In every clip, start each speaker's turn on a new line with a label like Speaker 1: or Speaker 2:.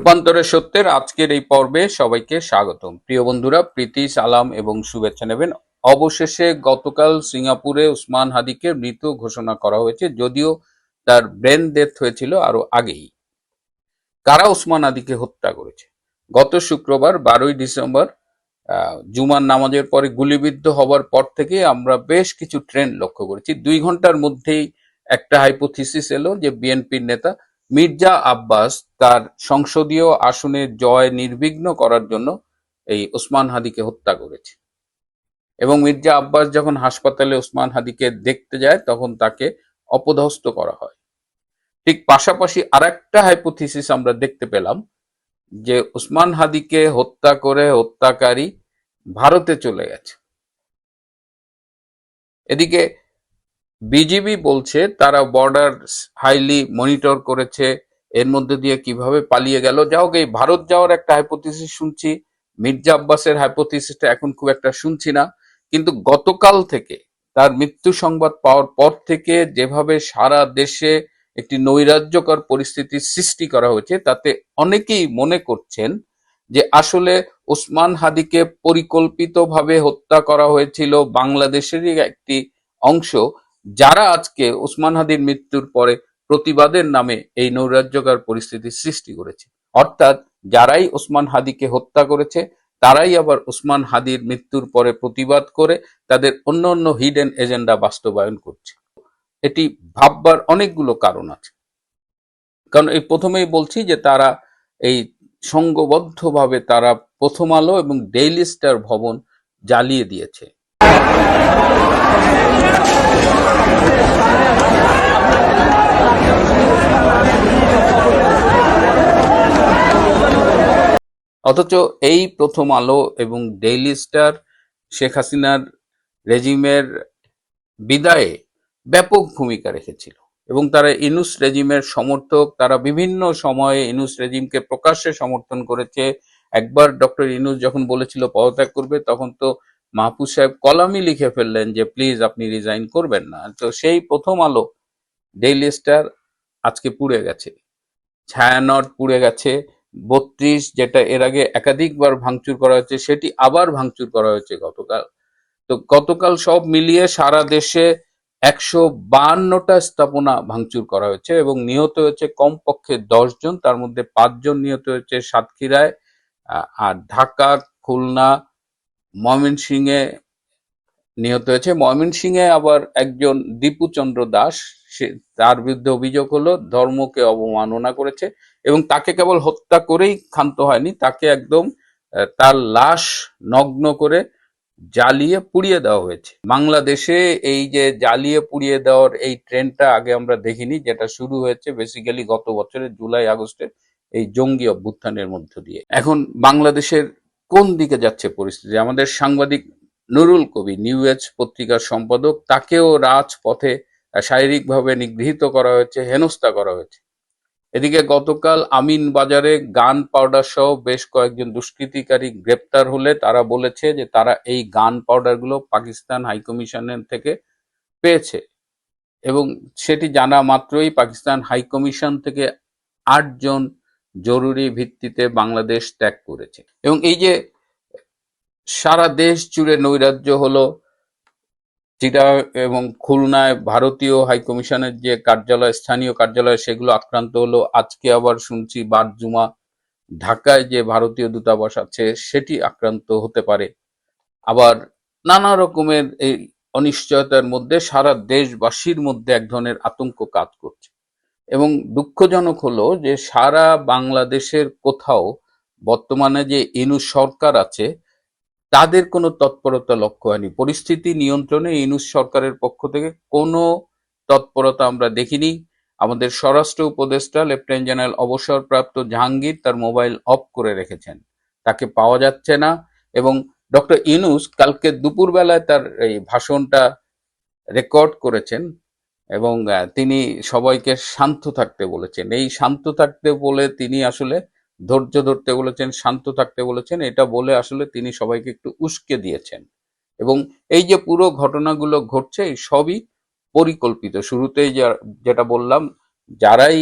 Speaker 1: রূপান্তরের সত্যের আজকের এই পর্বে সবাইকে স্বাগতম। প্রিয় বন্ধুরা, প্রীতি, সালাম এবং শুভেচ্ছা নেবেন। অবশেষে গতকাল সিঙ্গাপুরে উসমান হাদিকে মৃত ঘোষণা করা হয়েছে, যদিও তার ব্রেন ডেথ হয়েছিল আরও আগেই। কারা উসমান হাদিকে হত্যা করেছে? গত শুক্রবার বারোই ডিসেম্বর জুমার নামাজের পরে গুলিবিদ্ধ হবার পর থেকে আমরা বেশ কিছু ট্রেন্ড লক্ষ্য করেছি। দুই ঘণ্টার মধ্যেই একটা হাইপোথিসিস এলো যে বিএনপির নেতা মির্জা আব্বাস তার সংসদীয় আসনে জয় নির্বিঘ্ন করার জন্য এই ওসমান হাদিকে হত্যা করেছে। এবং মির্জা আব্বাস যখন হাসপাতালে ওসমান হাদিকে দেখতে যায়, তখন তাকে অপদস্থ করা হয়। ঠিক পাশাপাশি আর একটা হাইপোথিসিস আমরা দেখতে পেলাম যে ওসমান হাদিকে হত্যা করে হত্যাকারী ভারতে চলে গেছে। এদিকে বিজিবি বলছে তারা বর্ডার হাইলি মনিটর করেছে। এর মধ্যে দিয়ে কীভাবে পালিয়ে গেল? যাও এই ভারত যাওয়ার একটা হাইপোথিসিস শুনছি। মির্জা আব্বাসের হাইপোথিসিসটা এখন খুব একটা শুনছি না। কিন্তু গতকাল থেকে, তার মৃত্যু সংবাদ পাওয়ার পর থেকে যেভাবে সারা দেশে একটি নৈরাজ্যকর পরিস্থিতির সৃষ্টি করা হয়েছে, তাতে অনেকেই মনে করছেন যে আসলে ওসমান হাদিকে পরিকল্পিতভাবে হত্যা করা হয়েছিল। বাংলাদেশেরই একটি অংশ। যারা আজকে ওসমান হাদির মৃত্যুর পরে প্রতিবাদের নামে এই নৈরাজ্যকর পরিস্থিতির সৃষ্টি করেছে, অর্থাৎ যারাই ওসমান হাদিকে হত্যা করেছে, তারাই আবার ওসমান হাদির মৃত্যুর পরে প্রতিবাদ করে তাদের অন্য অন্য হিডেন এজেন্ডা বাস্তবায়ন করছে। এটি ভাববার অনেকগুলো কারণ আছে। কারণ এই প্রথমেই বলছি যে তারা এই সংঘবদ্ধভাবে তারা প্রথম আলো এবং ডেইলি স্টার ভবন জ্বালিয়ে দিয়েছে। অথচ এই প্রথম আলো এবং ডেইলি স্টার শেখ হাসিনার রেজিমের বিদায়ে ব্যাপক ভূমিকা রেখেছিল এবং তারা ইনুস রেজিমের সমর্থক, তারা বিভিন্ন সময়ে ইনুস রেজিমকে প্রকাশ্যে সমর্থন করেছে। একবার ডক্টর ইনুস যখন বলেছিল পদত্যাগ করবে, তখন তো মাহফুজ সাহেব কলামই লিখে ফেললেন যে, প্লিজ আপনি রিজাইন করবেন না। তো সেই প্রথম আলো ডেইলি স্টার আজকে পুড়ে গেছে, ছায়ানট পুড়ে গেছে। বত্রিশ যেটা এর আগে একাধিকবার ভাঙচুর করা হয়েছে, সেটি আবার ভাঙচুর করা হয়েছে গতকাল। তো গতকাল সব মিলিয়ে সারা দেশে একশো বাহান্নটা স্থাপনা ভাঙচুর করা হয়েছে এবং নিহত হয়েছে কমপক্ষে জন তার মধ্যে পাঁচজন নিহত হয়েছে সাতক্ষীরায় আর ঢাকা, খুলনা, ময়মনসিংহে নিহত হয়েছে। ময়মনসিংহে আবার একজন দীপুচন্দ্র দাস, সে, তার বিরুদ্ধে অভিযোগ হলো, ধর্মকে অবমাননা করেছে। এবং তাকে কেবল হত্যা করেই ক্ষান্ত হয়নি, তাকে একদম তার লাশ নগ্ন করে জ্বালিয়ে পুড়িয়ে দেওয়া হয়েছে। বাংলাদেশে এই যে জ্বালিয়ে পুড়িয়ে দেওয়ার এই ট্রেন্ডটা আগে আমরা দেখিনি, যেটা শুরু হয়েছে বেসিক্যালি গত বছরের জুলাই, আগস্টের এই জঙ্গি অভ্যুত্থানের মধ্য দিয়ে। এখন বাংলাদেশের কোন দিকে যাচ্ছে পরিস্থিতি? আমাদের সাংবাদিক নুরুল কবি, নিউ এজ পত্রিকার সম্পাদক, তাকেও রাজপথে শারীরিকভাবে নিগৃহীত করা হয়েছে, হেনস্থা করা হয়েছে। এদিকে গতকাল আমিন বাজারে গান পাউডার সহ বেশ কয়েকজন দুষ্কৃতিকারী গ্রেপ্তার হলে তারা বলেছে যে তারা এই গান পাউডারগুলো পাকিস্তান হাইকমিশনের থেকে পেয়েছে। এবং সেটি জানা মাত্রই পাকিস্তান হাইকমিশন থেকে আটজন জরুরি ভিত্তিতে বাংলাদেশ ত্যাগ করেছে। এবং এই যে সারা দেশ জুড়ে নৈরাজ্য হলো চিটা এবং খুলনায় ভারতীয় হাইকমিশনের যে কার্যালয়, স্থানীয় কার্যালয়, সেগুলো আক্রান্ত হলো। আজকে আবার শুনছি বারজুমা ঢাকায় যে ভারতীয় দূতাবাস আছে, সেটি আক্রান্ত হতে পারে। আবার নানা রকমের এই অনিশ্চয়তার মধ্যে সারা দেশবাসীর মধ্যে এক ধরনের আতঙ্ক কাজ করছে। এবং দুঃখজনক হলো যে সারা বাংলাদেশের কোথাও বর্তমানে যে ইনু সরকার আছে তাদের কোনো তৎপরতা লক্ষ্য হয়নি। পরিস্থিতি নিয়ন্ত্রণে ইনুস সরকারের পক্ষ থেকে কোনো তৎপরতা আমরা দেখিনি। আমাদের স্বরাষ্ট্র উপদেষ্টা, লেফটেন্যান্ট জেনারেল অবসরপ্রাপ্ত জাহাঙ্গীর তার মোবাইল অফ করে রেখেছেন। তাকে পাওয়া যাচ্ছে না এবং ডক্টর ইনুস কালকে দুপুরবেলায় তার এই ভাষণটা রেকর্ড করেছেন এবং তিনি সবাইকে শান্ত থাকতে বলেছেন। এই শান্ত থাকতে বলে তিনি আসলে ধৈর্য ধরতে বলেছেন, শান্ত থাকতে বলেছেন। এটা বলে আসলে তিনি সবাইকে একটু উস্কে দিয়েছেন। এবং এই যে পুরো ঘটনাগুলো ঘটছে, এই সবই পরিকল্পিত। শুরুতেই যেটা বললাম, যারাই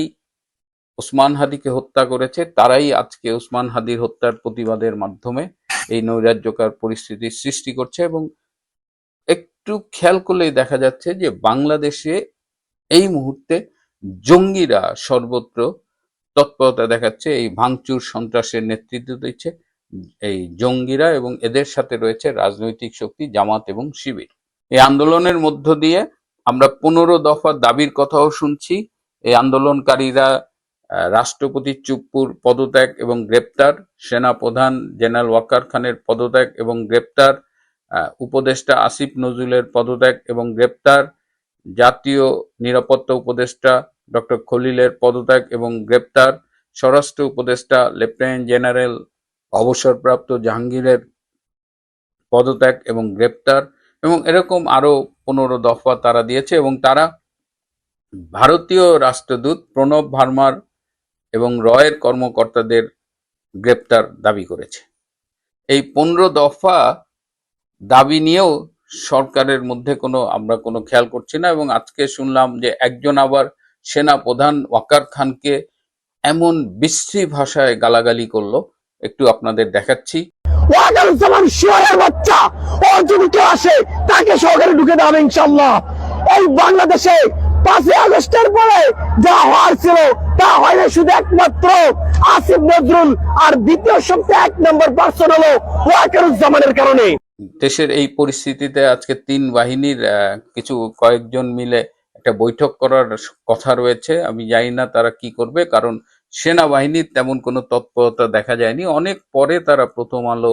Speaker 1: ওসমান হাদিকে হত্যা করেছে, তারাই আজকে ওসমান হাদির হত্যার প্রতিবাদের মাধ্যমে এই নৈরাজ্যকার পরিস্থিতির সৃষ্টি করছে। এবং একটু খেয়াল করলেই দেখা যাচ্ছে যে বাংলাদেশে এই মুহূর্তে জঙ্গিরা সর্বত্র তৎপরতা দেখাচ্ছে, এই ভাঙচুর সন্ত্রাসের নেতৃত্ব দিচ্ছে, এই জঙ্গিরা এবং এদের সাথে রয়েছে রাজনৈতিক শক্তি, জামাত এবং শিবির। এই আন্দোলনের মধ্য দিয়ে আমরা পনেরো দফা দাবির কথাও শুনছি। এই আন্দোলনকারীরা রাষ্ট্রপতি চুপ্পুর পদত্যাগ এবং গ্রেপ্তার সেনা প্রধান জেনারেল ওয়াকার খানের পদত্যাগ এবং গ্রেপ্তার উপদেষ্টা আসিফ নজরুলের পদত্যাগ এবং গ্রেপ্তার, জাতীয় নিরাপত্তা উপদেষ্টা ডক্টর খলিলের পদত্যাগ এবং গ্রেপ্তার। স্বরাষ্ট্র উপদেষ্টা, লেফটেন্যান্ট জেনারেল, অবসরপ্রাপ্ত জাহাঙ্গীরের পদত্যাগ এবং গ্রেপ্তার এবং এরকম আরও পনেরো দফা তারা দিয়েছে এবং তারা ভারতীয় রাষ্ট্রদূত প্রণব ভার্মার এবং রয়ের কর্মকর্তাদের গ্রেপ্তার দাবি করেছে। এই পনেরো দফা দাবি নিয়েও সরকারের মধ্যে কোনো, আমরা কোনো খেয়াল করছি না এবং আজকে শুনলাম যে একজন আবার সেনা প্রধান ওয়াকার খানকে এমন বিশ্রী ভাষায় গালাগালি করল। একটু আপনাদের দেখাচ্ছি।
Speaker 2: ওয়াকারুজ্জামান শিওরের বাচ্চা। ও যদি কেউ আসে তাকে সহকারে ঢুকে দেওয়া ইনশাল্লাহ এই বাংলাদেশে পাঁচই আগস্টের পরে যা হওয়ার ছিল তা হয় না শুধু একমাত্র আসিফ নজরুল। আর দ্বিতীয় সবচেয়ে এক নম্বর পার্সন হলো ওয়াকারুজ্জামানের কারণে।
Speaker 1: দেশের এই পরিস্থিতিতে আজকে তিন বাহিনীর কিছু কয়েকজন মিলে একটা বৈঠক করার কথা রয়েছে। আমি জানি না তারা কি করবে, কারণ সেনাবাহিনীর তেমন কোনো তৎপরতা দেখা যায়নি। অনেক পরে তারা প্রথম আলো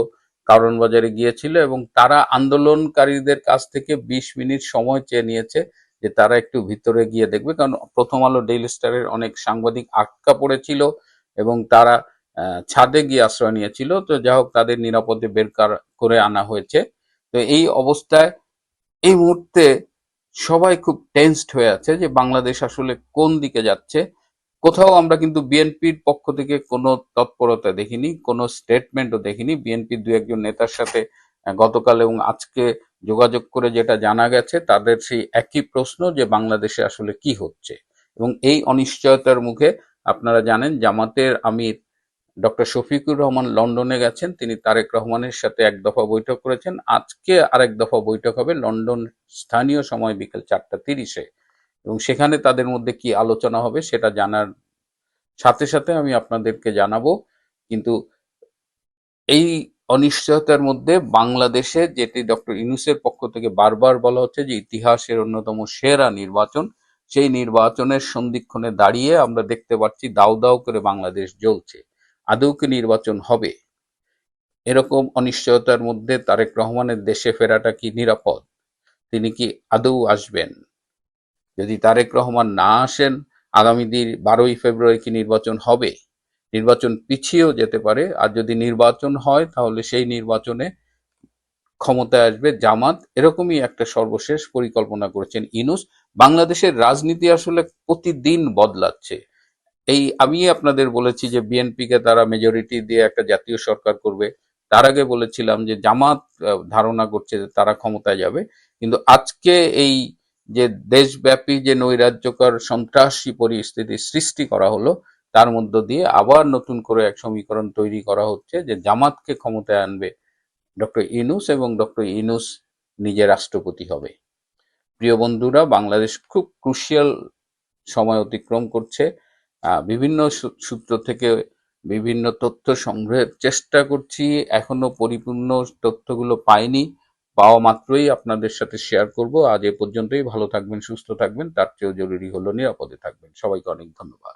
Speaker 1: কারণ বাজারে গিয়েছিল এবং তারা আন্দোলনকারীদের কাছ থেকে বিশ মিনিট সময় চেয়ে নিয়েছে যে তারা একটু ভিতরে গিয়ে দেখবে, কারণ প্রথম আলো ডেইলি স্টারের অনেক সাংবাদিক আটকা পড়েছিল এবং তারা ছাদে গিয়ে আশ্রয় নিয়েছিল। তো যা হোক, তাদের নিরাপদে বের করে আনা হয়েছে। তো এই অবস্থায় এই মুহূর্তে সবাই খুব টেনসড হয়ে আছে যে বাংলাদেশ আসলে কোন দিকে যাচ্ছে। কোথাও আমরা কিন্তু বিএনপির পক্ষ থেকে কোনো তৎপরতা দেখিনি, কোনো স্টেটমেন্টও দেখিনি। বিএনপির দু একজন নেতার সাথে গতকাল এবং আজকে যোগাযোগ করে যেটা জানা গেছে, তাদের সেই একই প্রশ্ন যে বাংলাদেশে আসলে কি হচ্ছে। এবং এই অনিশ্চয়তার মুখে আপনারা জানেন, জামাতের আমির ডক্টর শফিকুর রহমান লন্ডনে গেছেন। তিনি তারেক রহমানের সাথে এক দফা বৈঠক করেছেন। আজকে আরেক দফা বৈঠক হবে লন্ডন স্থানীয় সময় বিকেল চারটা তিরিশে। এবং সেখানে তাদের মধ্যে কি আলোচনা হবে সেটা জানার সাথে সাথে আমি আপনাদেরকে জানাব। কিন্তু এই অনিশ্চয়তার মধ্যে বাংলাদেশে যেটি ডক্টর ইউনুসের পক্ষ থেকে বারবার বলা হচ্ছে যে ইতিহাসের অন্যতম সেরা নির্বাচন, সেই নির্বাচনের সন্ধিক্ষণে দাঁড়িয়ে আমরা দেখতে পাচ্ছি দাউ দাউ করে বাংলাদেশ জ্বলছে। আদৌ কি নির্বাচন হবে। এরকম অনিশ্চয়তার মধ্যে তারেক রহমানের দেশে ফেরাটা কি নিরাপদ? তিনি কি আদৌ আসবেন? যদি তারেক রহমান না আসেন, আগামী দিন বারোই ফেব্রুয়ারি কি নির্বাচন হবে? নির্বাচন পিছিয়েও যেতে পারে, আর যদি নির্বাচন হয়, তাহলে সেই নির্বাচনে ক্ষমতায় আসবে জামাত। এরকমই একটা সর্বশেষ পরিকল্পনা করেছেন ইনুস। বাংলাদেশের রাজনীতি আসলে প্রতিদিন বদলাচ্ছে। এই আমি আপনাদের বলেছি যে বিএনপিকে তারা মেজরিটি দিয়ে একটা জাতীয় সরকার করবে। তার আগে বলেছিলাম যে জামাত ধারণা করছে যে তারা ক্ষমতায় যাবে। কিন্তু আজকে এই যে দেশব্যাপী যে নৈরাজ্যকর সন্ত্রাসী পরিস্থিতি সৃষ্টি করা হলো, তার মধ্য দিয়ে আবার নতুন করে এক সমীকরণ তৈরি করা হচ্ছে যে জামাতকে ক্ষমতায় আনবে ডক্টর ইনুস এবং ডক্টর ইনুস নিজে রাষ্ট্রপতি হবে। প্রিয় বন্ধুরা, বাংলাদেশ খুব ক্রুশিয়াল সময় অতিক্রম করছে। বিভিন্ন সূত্র থেকে বিভিন্ন তথ্য সংগ্রহের চেষ্টা করছি। এখনও পরিপূর্ণ তথ্যগুলো পাইনি। পাওয়া মাত্রই আপনাদের সাথে শেয়ার করব। আজ এ পর্যন্তই। ভালো থাকবেন, সুস্থ থাকবেন। তার চেয়েও জরুরি হলো নিরাপদে থাকবেন। সবাইকে অনেক ধন্যবাদ।